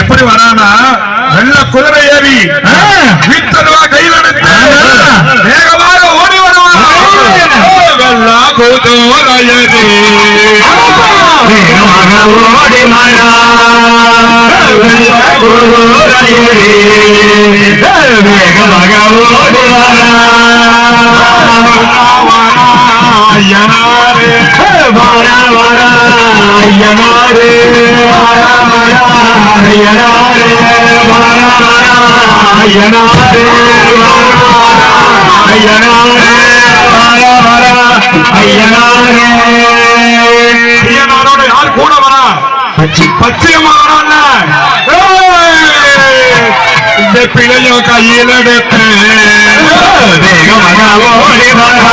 எப்படி வரானா? நல்ல குதிரை ஏறி வீட்டருவா கையில் எடுத்து வேகமாக ஓடி வருவான். ஓடி மாறா வேகமாக ஓடி வர வர ஐயனாரே வர வர ஐயனாரே வர வர ஐயனாரே வர வர ஐயனாரே வர வர ஐயனாரே ஐயனாரோட யார் கூட வரா பச்சையம்மா வரான்ல இந்த பிள்ளையும் கையில் எடுத்து வேகமாக ஓடி வரா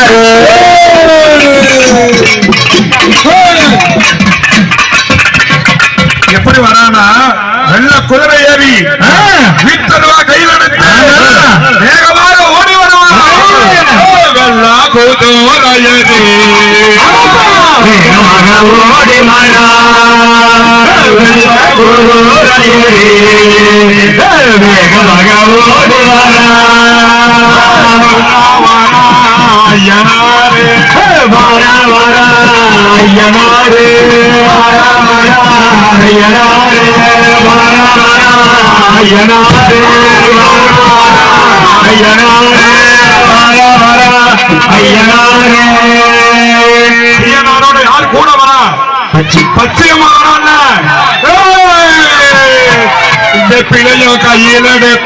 நகரே எப்படி வரானா? வெள்ள குதிரை ஏறி வீட்டருவா கையில் வேகமாக ஓடி வருவான். வெள்ள ஓடி வேகமாக ஓடி வர வர ஐயனாரே வர வர ஐயனாரே வர வர ஐயனாரே வர வர ஐயனாரே வர வர ஐயனாரே ஐயனாரோட யார் கூட வரா பச்சையம்மா வரான்ல! இந்த கையில் எடுத்தேன்